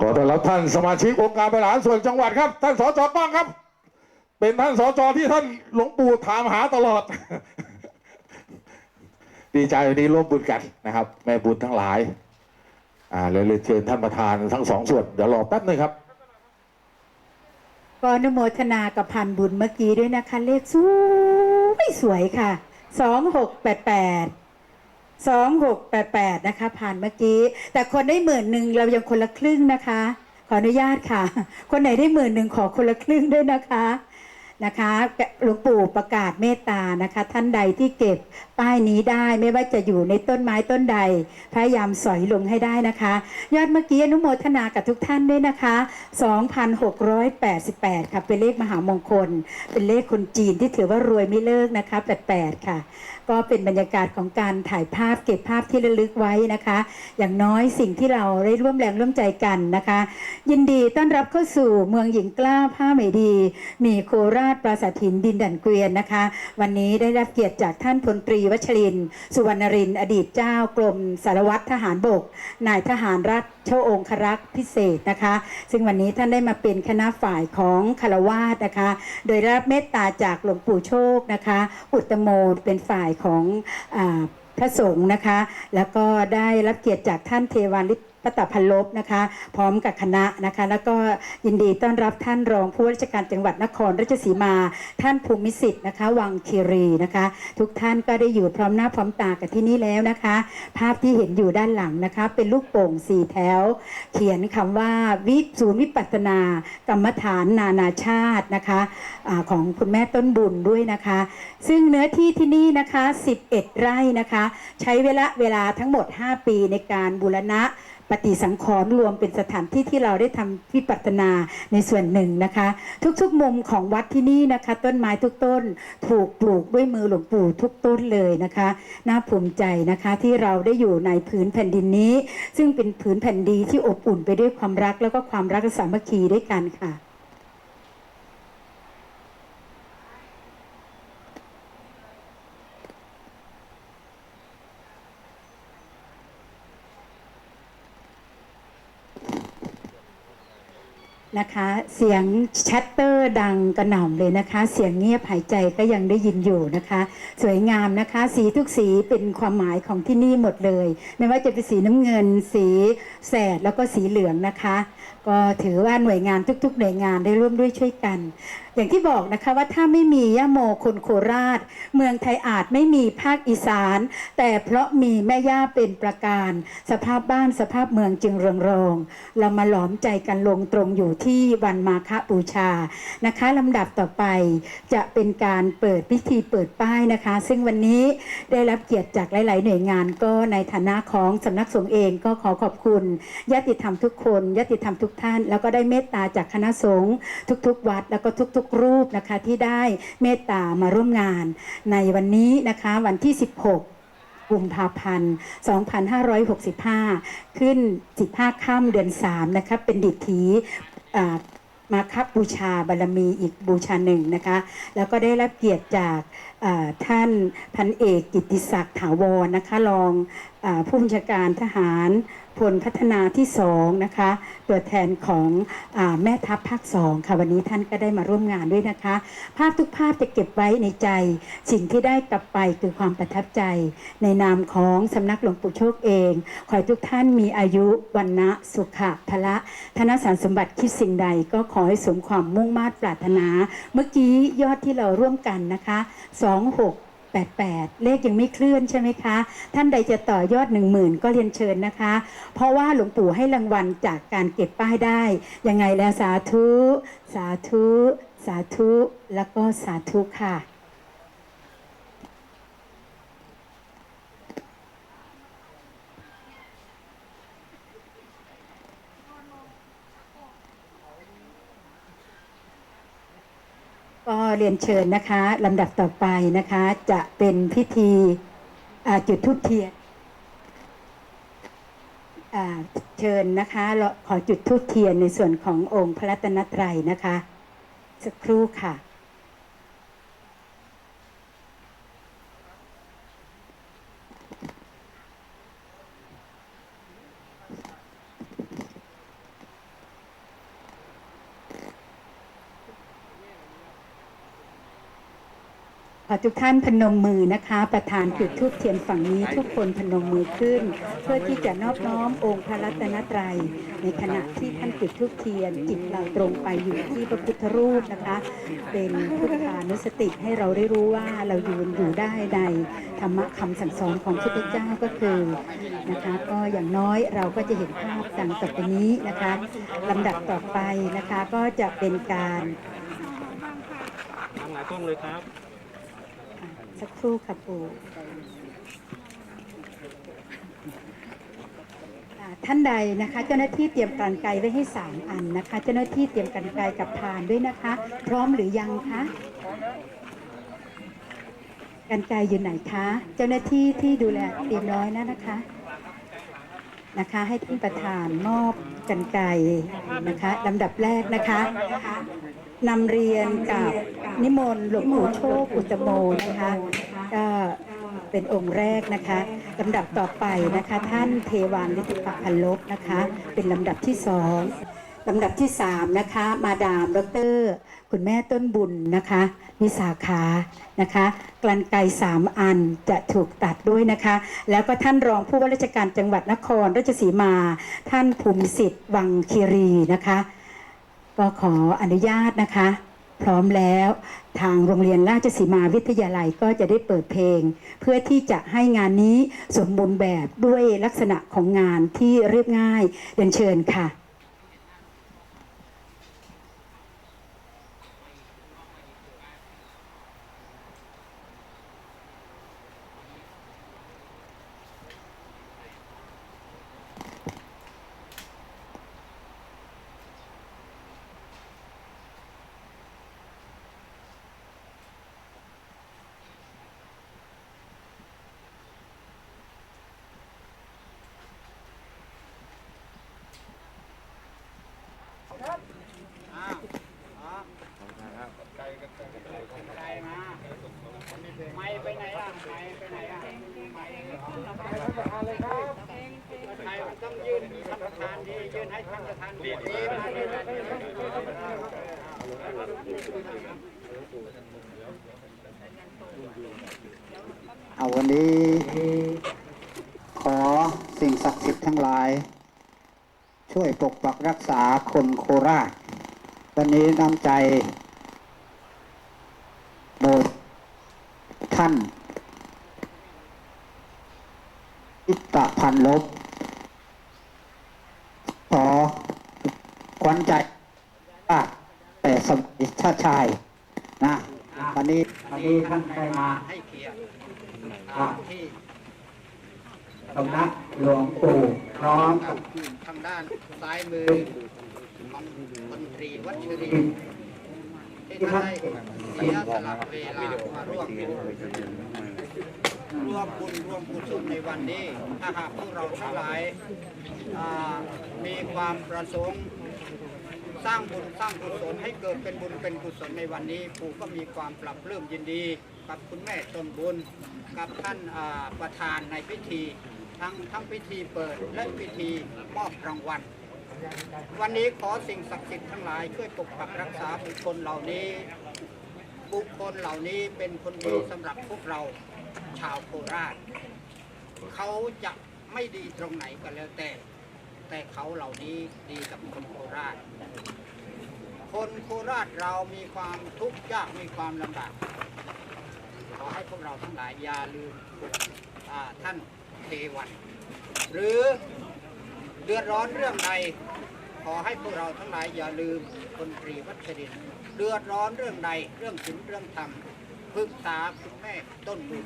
ขอต้อนรับท่านสมาชิกองค์การบริหารส่วนจังหวัดครับ ท่านสจป้องครับ เป็นท่านสจที่ท่านหลวงปู่ถามหาตลอด ดีใจวันนี้ร่วมบุญกันนะครับ แม่บุญทั้งหลาย อ่าเลยเลยเชิญท่านประธานทั้งสองส่วนเดี๋ยวรอแป๊บนึงครับก็อนุโมทนากับพันบุญเมื่อกี้ด้วยนะคะ เลขสวยสวยค่ะสองหกแปดแปด สองหกแปดแปดนะคะ ผ่านเมื่อกี้ แต่คนได้หมื่นหนึ่งเรายังคนละครึ่งนะคะ ขออนุญาตค่ะ คนไหนได้หมื่นหนึ่งขอคนละครึ่งด้วยนะคะนะคะหลวงปู่ประกาศเมตตานะคะ ท่านใดที่เก็บ ป้ายนี้ได้ ไม่ว่าจะอยู่ในต้นไม้ต้นใด พยายามสอยลงให้ได้นะคะ ยอดเมื่อกี้อนุโมทนากับทุกท่านด้วยนะคะ 2,688 ค่ะเป็นเลขมหามงคล เป็นเลขคนจีนที่ถือว่ารวยไม่เลิกนะคะ 88 ค่ะ ก็เป็นบรรยากาศของการถ่ายภาพเก็บภาพที่ระลึกไว้นะคะ อย่างน้อยสิ่งที่เราได้ร่วมแรงร่วมใจกันนะคะ ยินดีต้อนรับเข้าสู่เมืองหญิงกล้าผ้าไหมดี มีโคราชปราสาทหินดินดันเกวียนนะคะ วันนี้ได้รับเกียรติจากท่านพลตรีวัชริน สุวรรณริน อดีตเจ้ากรมสารวัตรทหารบก นายทหารรัฐโชองครักษ์พิเศษนะคะ ซึ่งวันนี้ท่านได้มาเป็นคณะฝ่ายของคารวาสนะคะ โดยรับเมตตาจากหลวงปู่โชคนะคะ อุตโมเป็นฝ่ายของอพระสงฆ์นะคะ แล้วก็ได้รับเกียรติจากท่านเทวาลิป ปตพันลบนะคะ พร้อมกับคณะนะคะ แล้วก็ยินดีต้อนรับท่านรองผู้ว่าราชการจังหวัดนครราชสีมา ท่านภูมิสิทธิ์นะคะ วังคีรีนะคะ ทุกท่านก็ได้อยู่พร้อมหน้าพร้อมตากับที่นี่แล้วนะคะ ภาพที่เห็นอยู่ด้านหลังนะคะ เป็นลูกโป่งสี่แถว เขียนคำว่าวิศูนย์วิปัสนากรรมฐานนานาชาตินะคะอาของคุณแม่ต้นบุญด้วยนะคะ ซึ่งเนื้อที่ที่นี่นะคะ 11 ไร่นะคะ ใช้เวลาเวลาทั้งหมด 5 ปีในการบูรณะ ปฏิสังขรณ์รวมเป็นสถานที่ที่เราได้ทำวิปัสนาในส่วนหนึ่งนะคะ ทุกๆมุมของวัดที่นี่นะคะ ต้นไม้ทุกต้น ถูกปลูกด้วยมือหลวงปู่ทุกต้นเลยนะคะน่าภูมิใจนะคะที่เราได้อยู่ในผืนแผ่นดินนี้ ซึ่งเป็นผืนแผ่นดีที่อบอุ่นไปด้วยความรักแล้วก็ความรักสามัคคีด้วยกันค่ะ นะคะ เสียงชัตเตอร์ดังกระหน่ำเลยนะคะ เสียงเงียบหายใจก็ยังได้ยินอยู่นะคะ สวยงามนะคะ สีทุกสีเป็นความหมายของที่นี่หมดเลย ไม่ว่าจะเป็นสีน้ำเงิน สีแสดแล้วก็สีเหลืองนะคะ ก็ถือว่าหน่วยงานทุก ๆ หน่วยงานได้ร่วมด้วยช่วยกันอย่างที่บอกนะคะว่าถ้าไม่มีย่าโมคนโคราช เมืองไทยอาจไม่มีภาคอีสาน แต่เพราะมีแม่ย่าเป็นประการ สภาพบ้านสภาพเมืองจึงเรืองรอง เรามาหลอมใจกันลงตรงอยู่ที่วันมาฆบูชานะคะลำดับต่อไปจะเป็นการเปิดพิธีเปิดป้ายนะคะ ซึ่งวันนี้ได้รับเกียรติจากหลาย ๆ หน่วยงานก็ในฐานะของสำนักสงฆ์เองก็ขอขอบคุณญาติธรรมทุกคนญาติธรรมทุกท่าน แล้วก็ได้เมตตาจากคณะสงฆ์ทุก ๆ วัดแล้วก็ทุก ๆรูปนะคะที่ได้เมตตามาร่วมงาน ในวันนี้นะคะวันที่ 16กุมภาพันธ์ 2565 ขึ้น 15 ค่ำเดือน 3 นะคะ เป็นดิถีมาคับบูชาบารมีอีกบูชาหนึ่งนะคะ แล้วก็ได้รับเกียรติจากท่านพันเอกกิติศักดิ์ถาวรนะคะรองอผู้บัญชาการทหาร พลพัฒนาที่สองนะคะ ตัวแทนของอแม่ทัพภาคสองค่ะวันนี้ท่านก็ได้มาร่วมงานด้วยนะคะ ภาพทุกภาพจะเก็บไว้ในใจ สิ่งที่ได้กลับไปคือความประทับใจ ในนามของสำนักหลวงปู่โชคเอง ขอให้ทุกท่านมีอายุวันนะสุขะพละธนสารสมบัติคิดสิ่งใดก็ขอให้สมความมุ่งมา่ปรารถนา เมื่อกี้ยอดที่เราร่วมกันนะคะ 26 88 เลขยังไม่เคลื่อนใช่ไหมคะ ท่านใดจะต่อยอด 1 0,000 ก็เรียนเชิญนะคะ เพราะว่าหลวงปู่ให้รางวัลจากการเก็บป้ายได้ ยังไงแล้วสาธุ สาธุ สาธุ แล้วก็สาธุค่ะ ก็ เรียนเชิญนะคะลำดับต่อไปนะคะจะเป็นพิธีจุดทุบเทียนเชิญนะคะเราขอจุดทุบเทียนในส่วนขององค์พระรัตนตรัยนะคะ สักครู่ค่ะ ขอทุกท่านพนมมือนะคะ ประธานจุดทูบเทียนฝั่งนี้ทุกคนพนมมือขึ้น เพื่อที่จะนอบน้อมองค์พระรัตนตรัย ในขณะที่ท่านจุดทูบเทียนจิตเราตรงไปอยู่ที่พระพุทธรูปนะคะ เป็นพุทธานุสติให้เราได้รู้ว่าเราอยืนอยู่ได้ในธรรมะคำสั่งสอนของพระพุทธเจ้าก็คือนะคะก็อย่างน้อยเราก็จะเห็นภาพดังต่อไปนี้นะคะลำดับต่อไปนะคะก็จะเป็นการทำหลายกล้องเลยครับ สักครู่ค่ะปู่ท่านใดนะคะเจ้าหน้าที่เตรียมกันไกรไว้ให้สามอันนะคะ เจ้าหน้าที่เตรียมกันไกรกับพานด้วยนะคะ พร้อมหรือยังคะกันไกรอยู่ไหนคะ เจ้าหน้าที่ที่ดูแลเตรียมร้อยแล้วนะคะนะคะ ให้ท่านประธานมอบกันไกรนะคะลำดับแรกนะคะ นำเรียนกับนิมนต์หลวงปู่โชคอุตโมนะคะก็เป็นองค์แรกนะคะลำดับต่อไปนะคะ ท่านเทวานลิติปะพันลบนะคะ เป็นลำดับที่สองลำดับที่สามนะคะ มาดามดร คุณแม่ต้นบุญนะคะวิสาขานะคะกลันไกสามอันจะถูกตัดด้วยนะคะ แล้วก็ท่านรองผู้ว่าราชการจังหวัดนครราชสีมา ท่านภูมิสิทธิ์วังคีรีนะคะ ก็ขออนุญาตนะคะ พร้อมแล้วทางโรงเรียนราชสีมาวิทยาลัยก็จะได้เปิดเพลง เพื่อที่จะให้งานนี้สมบูรณ์แบบด้วยลักษณะของงานที่เรียบง่ายเดินเชิญค่ะ ไม่ไปไหนล่ะไม่ไปไหนล่ะไม่ใครมันต้องยื่นท่านประธานดียื่นให้ท่านประธานดีดีมาดีมาดี เอาวันนี้ ขอสิ่งศักดิ์สิทธิ์ทั้งหลาย ช่วยปกปักรักษาคนโคราช วันนี้น้ำใจโดยท่าน อิตะพันลบ ขอขวัญใจว่าแต่สมัยชาติชายนะวันนี้วันนี้ท่านได้มาให้เกียรติที่สำนักหลวงปู่พร้อมกับบทางด้านซ้ายมือของมนตรีวัชรีที่ท่านได้เสียสละเวลามาร่วม ร่วมบุญร่วมกุศลในวันนี้ถ้าหากพวกเราทั้งหลายมีความประสงค์สร้างบุญสร้างกุศลให้เกิดเป็นบุญเป็นกุศลในวันนี้ปู่ก็มีความปรับปลื้มยินดี กับคุณแม่ต้นบุญ กับท่านประธานในพิธี ทั้งทั้งพิธีเปิดและพิธีมอบรางวัล วันนี้ขอสิ่งศักดิ์สิทธิ์ทั้งหลายช่วยปกปักรักษาบุคคลเหล่านี้ บุคคลเหล่านี้เป็นคนดีสำหรับพวกเรา ชาวโคราชเขาจะไม่ดีตรงไหนก็แล้วแต่ แต่เขาเหล่านี้ดีกับคนโคราช คนโคราชเรามีความทุกข์ยากมีความลำบากขอให้พวกเราทั้งหลายอย่าลืมท่านเทวัน หรือเดือดร้อนเรื่องใดขอให้พวกเราทั้งหลายอย่าลืมคนตรีวัชรินเดือดร้อนเรื่องใดเรื่องศีลเรื่องธรรม ปรึกษาคุณแม่ต้นบุญ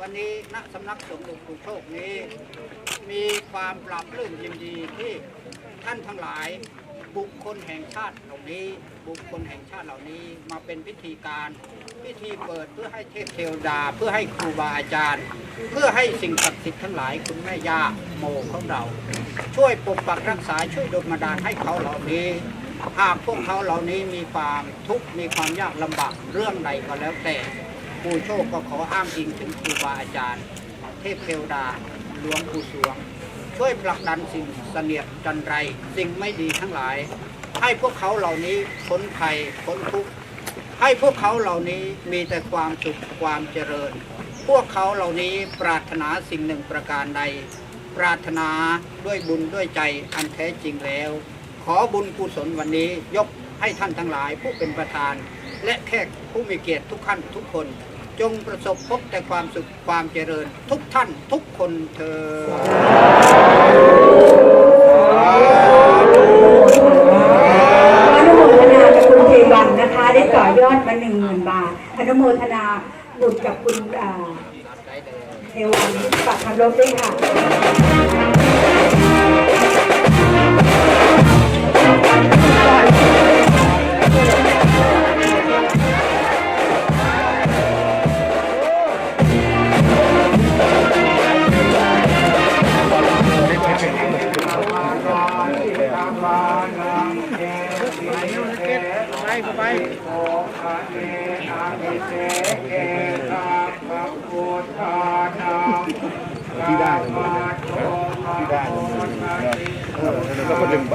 วันนี้ณสำนักสงฆ์หลวงปู่โชคนี้ มีความปรับปลื้มยินดีที่ท่านทั้งหลายบุคคลแห่งชาติเหล่านี้ บุคคลแห่งชาติเหล่านี้มาเป็นพิธีการพิธีเปิดเพื่อให้เทพเทวดาเพื่อให้ครูบาอาจารย์ เพื่อให้สิ่งศักดิ์สิทธิ์ทั้งหลายคุณแม่ย่าโมของเรา ช่วยปกปักรักษาช่วยดลบันดาลให้เขาเหล่านี้ หากพวกเขาเหล่านี้มีความทุกข์มีความยากลำบากเรื่องใดก็แล้วแต่ปู่โชคก็ขออ้างอิงถึงครูบาอาจารย์ เทพเทวดาหลวงปู่สวง ช่วยผลักดันสิ่งเสนียดจันไร สิ่งไม่ดีทั้งหลาย ให้พวกเขาเหล่านี้พ้นภัยพ้นทุกข์ให้พวกเขาเหล่านี้มีแต่ความสุขความเจริญ พวกเขาเหล่านี้ปรารถนาสิ่งหนึ่งประการใด ปรารถนาด้วยบุญด้วยใจอันแท้จริงแล้ว ขอบุญกุศลวันนี้ยกให้ท่านทั้งหลายผู้เป็นประธาน และแขกผู้มีเกียรติทุกท่านทุกคน จงประสบพบแต่ความสุขความเจริญ ทุกท่านทุกคนเธออนุโมทนากับคุณเทวันนะคะได้ต่อยอดมาหนึ่งหมื่นบาทอนุโมทนาบุญกับคุณเทวันฝากคำรบด้วยค่ะ ที่ได้ที่ได้แล้วก็ดึงไป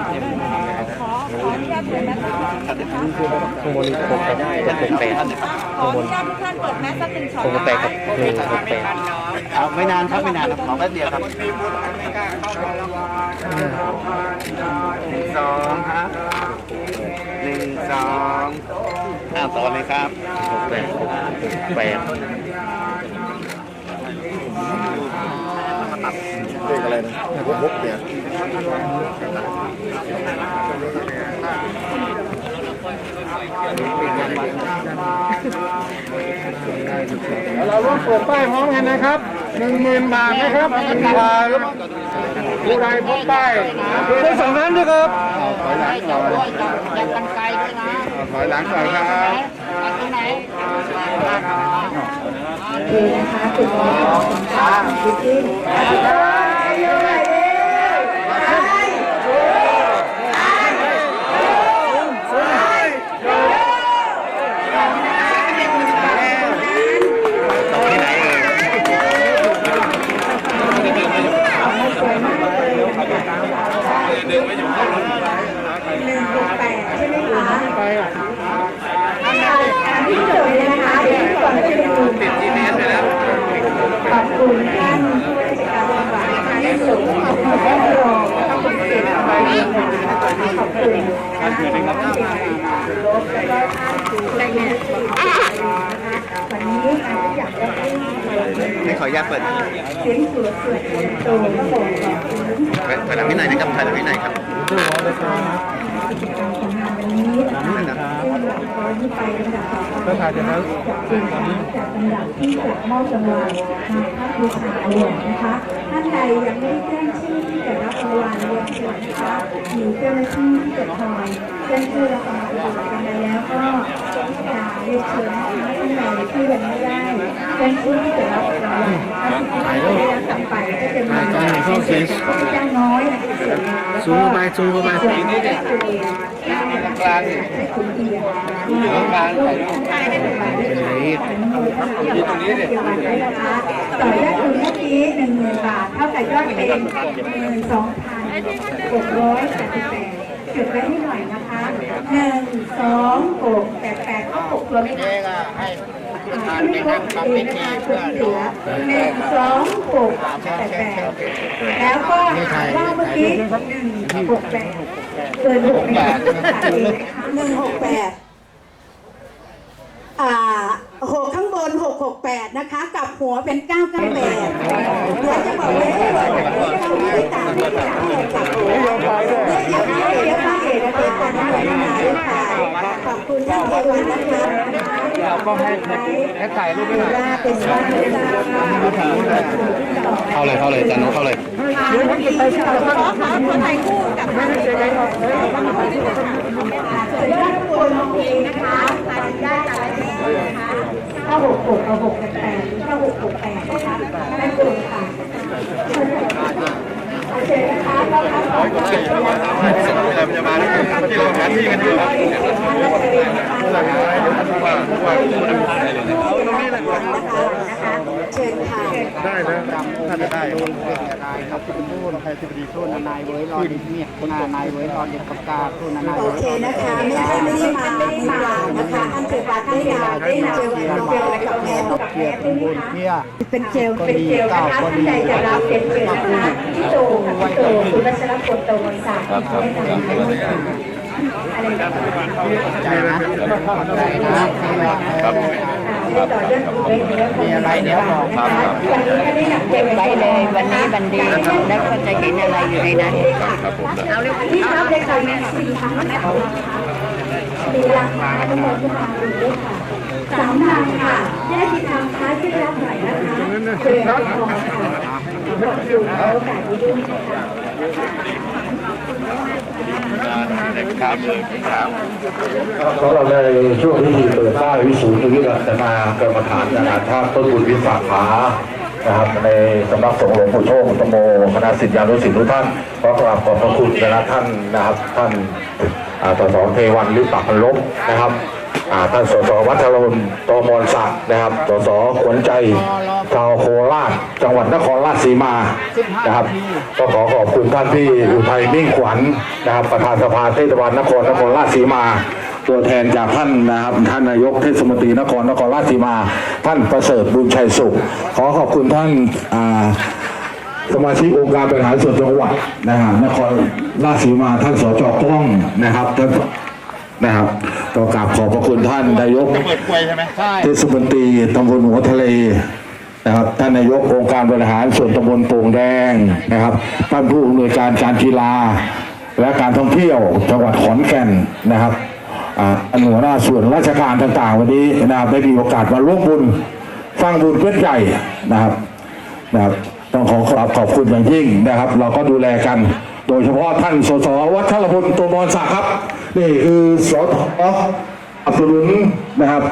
งบนนี้ผมครับจะเป็นแปดข้างบนญาตทุกท่านเปิดแมสสักหนึ่งช็อตผมนะแปดคะครับหนึ่งหกแปดเอาไม่นานครับไม่นานครับขอแป๊บเดียวครับมีบุญไม่กล้าเข้าไปแล้วสองครับหนึ่งสองอ่าต่อเลยครับหกแปดหกแปด เลขอะไรนะหกหกเนี่ยเราร่วมเปิดป้ายพร้อมกันนะครับหนึ่งหมื่นบาทนะครับผู้ใดพบป้ายได้สองนั้นด้วยครับถอยหลังหน่อยอย่ากันไกลด้วยนะถอยหลังหน่อยครับตรงไหนโอเคนะคะคุณหมอคุณค่ะคุณที่หนึ่งหกแปดใช่ไหมคะอันนี้สวยเลยนะคะเดี๋ยวก่อนจะไปดูติดจีเนสไปแล้ว ขอบคุณท่านผู้ราชการจังหวัดนะคะที่ส่งขอบคุณท่านรองและขอบคุณเสนาบดีนะคะขอบคุณนะคะท่านเสนาบดีรบแล้วก็ท่านรายงานสื่อนะคะวันนี้อาจจะอยากจะให้ ให้ขออนุญาตเปิด เสียงสวดสวดมน ต์โตก็บอกขอบคุณถอยหลังนิดหน่อยนะครับถอยหลังนิดหน่อยครับกิจกรรมของงานวันนี้นะคะซึ่งหลังตอนที่ไปลำดับต่อไปนะคะจะเป็นการจัดลำดับที่จะมอบรางวัลมาภาคบูชาอวอร์ดนะคะท่านใดยังไม่ได้แจ้งชื่อ ที่จะรับรางวัลเรียนเชิญนะคะมีเจ้าหน้าที่ที่จะคอยแจ้งชื่อรับรางวัลอยู่กันไปแล้วก็จะเรียนเชิญนะคะท่านใดที่ยังไม่ได้แจ้งชื่อที่จะรับรางวัลนะคะที่ได้รับกลับไปก็จะมีข้อเสียจ้าน้อยนะคะส่วนหนึ่งแล้วก็ซูมเข้าไปซูมเข้าไปส่วนนี้ก็คือกลางให้คุณเดียร์กลางถ่ายรูปอยู่ตรงนี้เนี่ยต่อยอดทุนเมื่อกี้หนึ่งหมื่นบาทเท่ากับยอดเป็นหมื่นสอง หกร้อยแปดสิบแปดจดไว้ให้หน่อยนะคะหนึ่งสองหกแปดแปดก็หกตัวไม่ได้เองอะให้ทานไม่ครบเองนะคะคุณเหลือหนึ่งสองหกแปดแปดแล้วก็ว่าเมื่อกี้หนึ่งหกแปดเกินหกแปดหนึ่งหกแปด กแปดนะคะ กับหัวเป็นเก้าเก้าแปดจะบอกว่าเราไม่ต่างไม่ต่างเลยค่ะไม่ยอไปเลยไม่ยอมไปเลยนะคะเอกนะคะตอนนี้เลยนะคะขอบคุณท่านเทวันะคะเราก็ให้ให้ถ่ายรูปด้วยนะเป็นว่าเข้าเลยเข้าเลยจานุเข้าเลยเดี๋ยวกินไปค่ะขอขอคนไทายคู่กับท่านเอกนะคะเชิญท่านคนลงเองนะคะการได้การอะไร ถ้าหกหกเอาหกแปดแปดหรือถ้าหกหกแปดนะคะได้ตัวค่ะโอเคนคะแล้วก็ขอบคุณมันจะ เชิญค่ะได้นะถ้าจะได้นายครับคุณผู้นายธิบดีทุนนายเวยรอดิเมียคุณนายเวยรอดิปากกาทุนนายโอเคนะคะไม่ได้ไม่ได้มามือเปล่านะคะท่านเกิดมาได้นำได้นำเจลเจลกับแอปกับแอปด้วยนะคะเพียเป็นเจลเป็นเจลนะคะท่านใดจะรับเป็นเจลนะคะพี่โตค่ะพี่โตคุณวัชรพลโตมนศักดิ์อะไรนะใจนะใจนะครับต่อเรื่องเรื่องเรื่องมีอะไรเดี๋ยวบอกครับวันนี้ก็ได้นำเจลได้เลยวันนี้บันดีแล้วก็จะเห็นอะไรอยู่ในนั้นเอาเลยที่ครับเลยค่ะมีสี่ครั้งมีราคาทั้งหมดที่ทางดูด้วยค่ะสามทางค่ะแยกที่ทางท้ายที่รับหน่อยนะคะ นะครับทองค่ะขอบคุณโอกาสนี้ด้วยค่ะสำหรับในช่วงพิธีเปิดป้ายวิสูตรวิรัตนากรรมฐานนานาชาติต้นบุญวิสาขา นะครับในสำนักสงฆ์หลวงปู่โชคตโมคณะศิษยานุศิษย์ทุกท่านขอกราบขอบพระคุณนะท่านนะครับท่านสสเทวันลิปปักพันลบนะครับท่านสสวัฒรนตมรศักดิ์นะครับสสขวัญใจชาวโคราชจังหวัดนครราชสีมานะครับก็ขอขอบคุณท่านที่อุทัยมิ่งขวัญนะครับประธานสภาเทศบาลนครนครราชสีมา ตัวแทนจากท่านนะครับท่านนายกเทศมนตรีนครนครราชสีมา ท่านประเสริฐบุญชัยสุข ขอขอบคุณท่านสมาชิกองค์การบริหารส่วนจังหวัดนะฮะนครราชสีมาท่านสจกล้องนะครับท่านนะครับก็กราบขอบพระคุณท่านนายกเทศมนตรีตำบลหัวทะเลนะครับท่านนายกองค์การบริหารส่วนตำบลโป่งแดงนะครับท่านผู้อำนวยการการกีฬาและการท่องเที่ยวจังหวัดขอนแก่นนะครับ หัวหน้าส่วนราชการต่างๆ วันนี้นะครับได้มีโอกาสมาร่วมบุญสร้างบุญเพื่อใหญ่นะครับนะครับต้องขอขอบขอบคุณอย่างยิ่งนะครับ เราก็ดูแลกัน โดยเฉพาะท่านสสวัชรพลตัวมรศักดิ์ครับ นี่คือสสอับดุนนะครับ